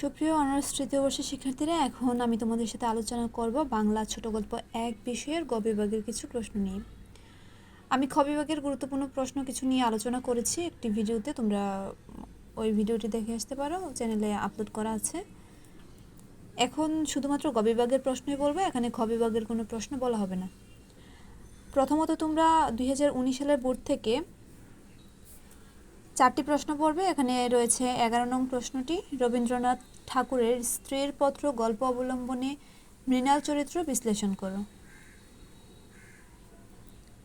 সুপ্রিয় অনার্স তৃতীয় বর্ষের শিক্ষার্থীরা, এখন আমি তোমাদের সাথে আলোচনা করব বাংলা ছোট গল্প এক বিষয়ের গ বিভাগের কিছু প্রশ্ন নিয়ে। আমি খ বিভাগের গুরুত্বপূর্ণ প্রশ্ন কিছু নিয়ে আলোচনা করেছি। একটি ভিডিওতে তোমরা ওই ভিডিওটি দেখে আসতে পারো, চ্যানেলে আপলোড করা আছে। এখন শুধুমাত্র গ বিভাগের প্রশ্নই বলব, এখানে খ বিভাগের কোনো প্রশ্ন বলা হবে না। প্রথমত তোমরা দু হাজার উনিশ সালের বোর্ড থেকে চারটি প্রশ্ন পড়বে। এখানে রয়েছে এগারো নং প্রশ্নটি। রবীন্দ্রনাথ ঠাকুরের স্ত্রীর পত্র, গল্প অবলম্বনে মৃণাল চরিত্র বিশ্লেষণ করো।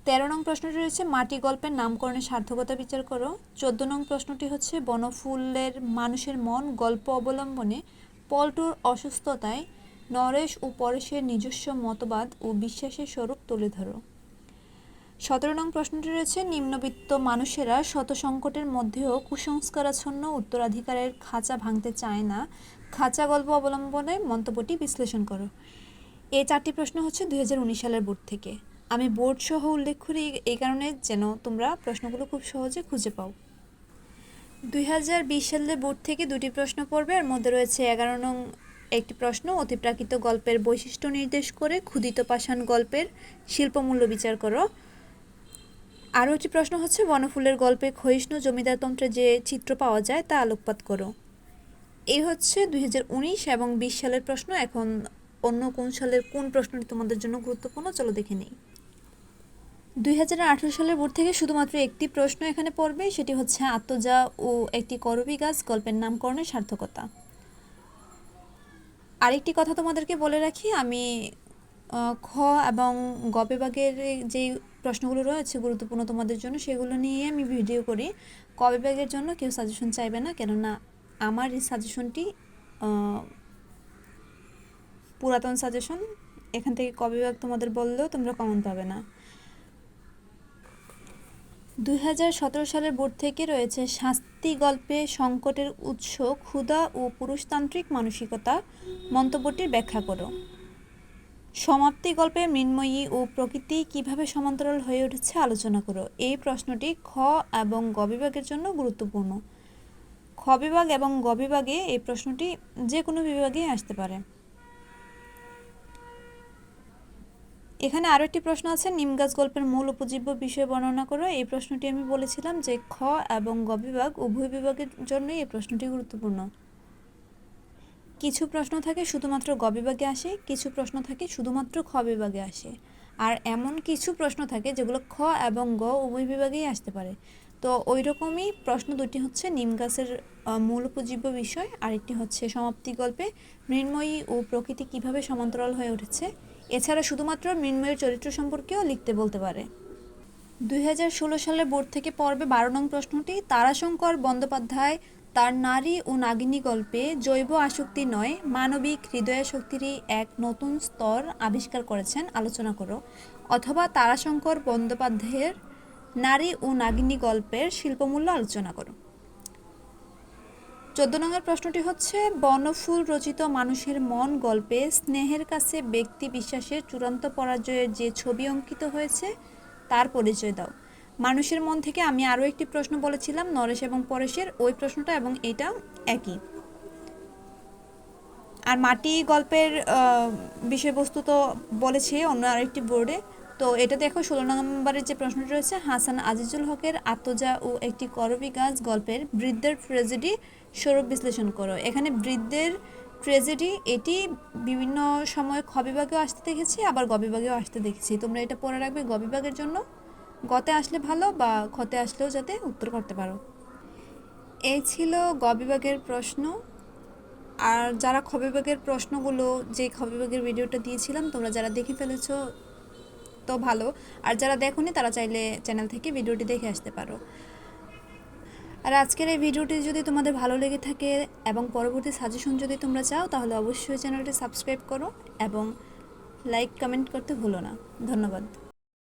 তেরো নং প্রশ্নটি রয়েছে, মাটি গল্পের নামকরণের সার্থকতা বিচার করো। চোদ্দ নং প্রশ্নটি হচ্ছে, বনফুলের মানুষের মন গল্প অবলম্বনে পল্টুর অসুস্থতায় নরেশ ও পরেশের নিজস্ব মতবাদ ও বিশ্বাসের স্বরূপ তুলে ধরো। সতেরো নং প্রশ্নটি রয়েছে, নিম্নবিত্ত মানুষেরা শত সংকটের মধ্যেও কুসংস্কারাচ্ছন্ন উত্তরাধিকারের খাঁচা ভাঙতে চায় না। খাঁচা গল্প অবলম্বনে মন্তব্যটি বিশ্লেষণ করো। এই চারটি প্রশ্ন হচ্ছে দু হাজার উনিশ সালের বোর্ড থেকে। আমি বোর্ড সহ উল্লেখ করি এই কারণে যেন তোমরা প্রশ্নগুলো খুব সহজে খুঁজে পাও। দুই হাজার বিশ সালের বোর্ড থেকে দুটি প্রশ্ন পড়বে, এর মধ্যে রয়েছে এগারো নং একটি প্রশ্ন, অতিপ্রাকৃত গল্পের বৈশিষ্ট্য নির্দেশ করে, ক্ষুদিত পাষাণ গল্পের শিল্পমূল্য বিচার করো। আরও একটি প্রশ্ন হচ্ছে, বনফুলের গল্পে ক্ষয়িষ্ণু জমিদারতন্ত্রে যে চিত্র পাওয়া যায় তা আলোকপাত করো। এই হচ্ছে দু হাজার উনিশ এবং বিশ সালের প্রশ্ন। এখন অন্য কোন সালের কোন প্রশ্নটি তোমাদের জন্য গুরুত্বপূর্ণ চলো দেখে নিই। দুই সালের বোর্ড থেকে শুধুমাত্র একটি প্রশ্ন এখানে পড়বে, সেটি হচ্ছে আত্মজা ও একটি করবি গাছ, গল্পের নামকরণের সার্থকতা। আরেকটি কথা তোমাদেরকে বলে রাখি, আমি খ এবং গ বিভাগের যেই প্রশ্নগুলো রয়েছে গুরুত্বপূর্ণ তোমাদের জন্য, সেগুলো নিয়ে আমি ভিডিও করি। ক বিভাগের জন্য কেউ সাজেশন চাইবে না, কেননা আমার এই সাজেশনটি পুরাতন সাজেশন এখান থেকে ক বিভাগ তোমাদের বললেও তোমরা কমন পাবে না। দুই হাজার সতেরো সালের বোর্ড থেকে রয়েছে, শাস্তি গল্পে সংকটের উৎস, ক্ষুধা ও পুরুষতান্ত্রিক মানসিকতা। মন্তব্যটির ব্যাখ্যা করো। সমাপ্তি গল্পে মৃন্ময়ী ও প্রকৃতি কীভাবে সমান্তরাল হয়ে উঠেছে আলোচনা করো। এই প্রশ্নটি খ এবং গ বিভাগের জন্য গুরুত্বপূর্ণ। খ বিভাগ এবং গ বিভাগে এই প্রশ্নটি যে কোনো বিভাগে আসতে পারে। এখানে আরও একটি প্রশ্ন আছে, নিম গাছ গল্পের মূল উপজীব্য বিষয় বর্ণনা করো। এই প্রশ্নটি আমি বলেছিলাম যে খ এবং গ বিভাগ উভয় বিভাগের জন্যই এই প্রশ্নটি গুরুত্বপূর্ণ। কিছু প্রশ্ন থাকে শুধুমাত্র গ বিভাগে আসে, কিছু প্রশ্ন থাকে শুধুমাত্র খ বিভাগে আসে। আর এমন কিছু প্রশ্ন থাকে যেগুলো খ এবং গ উভয় বিভাগেই আসতে পারে। তো ওই রকমই প্রশ্ন দুটি হচ্ছে নিম গাছের মূল উপজীব্য বিষয়, আরেকটি হচ্ছে সমাপ্তি গল্পে মৃন্ময়ী ও প্রকৃতি কীভাবে সমান্তরাল হয়ে উঠেছে। এছাড়া শুধুমাত্র মৃন্ময়ীর চরিত্র সম্পর্কেও লিখতে বলতে পারে। দুই সালের বোর্ড থেকে পর্বে বারো নং প্রশ্নটি তারাশঙ্কর বন্দ্যোপাধ্যায় তার নারী ও নাগিনী গল্পে জৈব আসক্তি নয়, মানবিক হৃদয়াশক্তিরই এক নতুন স্তর আবিষ্কার করেছেন, আলোচনা করো। অথবা তারাশঙ্কর বন্দ্যোপাধ্যায়ের নারী ও নাগিনী গল্পের শিল্পমূল্য আলোচনা করো। চোদ্দ নম্বর প্রশ্নটি হচ্ছে, বনফুল রচিত মানুষের মন গল্পে স্নেহের কাছে ব্যক্তি বিশ্বাসের চূড়ান্ত পরাজয়ের যে ছবি অঙ্কিত হয়েছে, তার পরিচয় দাও। মানুষের মন থেকে আমি আরও একটি প্রশ্ন বলেছিলাম, নরেশ এবং পরেশের। ওই প্রশ্নটা এবং এটা একই। আর মাটি গল্পের বিষয়বস্তু তো বলেছে অন্য আরেকটি বোর্ডে। তো এটা দেখো, ষোলো নম্বরের যে প্রশ্নটি রয়েছে, হাসান আজিজুল হকের আত্মজা ও একটি করবি গাছ গল্পের বৃদ্ধের ট্রেজেডি স্বরূপ বিশ্লেষণ করো। এখানে বৃদ্ধের ট্রেজেডি, এটি বিভিন্ন সময় খ আসতে দেখেছি, আবার গ বিভাগেও আসতে দেখেছি। তোমরা এটা পরে রাখবে গ বিভাগের জন্য। গতে আসলে ভালো বা ক্ষতে আসলেও যাতে উত্তর করতে পারো। এই ছিল গ বিভাগের প্রশ্ন। আর যারা খ বিভাগের প্রশ্নগুলো, যে খ বিভাগের ভিডিওটা দিয়েছিলাম, তোমরা যারা দেখে ফেলেছো তো ভালো। আর যারা দেখোনি, তারা চাইলে চ্যানেল থেকে ভিডিওটি দেখে আসতে পারো। আর আজকের এই ভিডিওটি যদি তোমাদের ভালো লেগে থাকে এবং পরবর্তী সাজেশন যদি তোমরা চাও, তাহলে অবশ্যই চ্যানেলটি সাবস্ক্রাইব করো এবং লাইক, কমেন্ট করতে ভুলো না। ধন্যবাদ।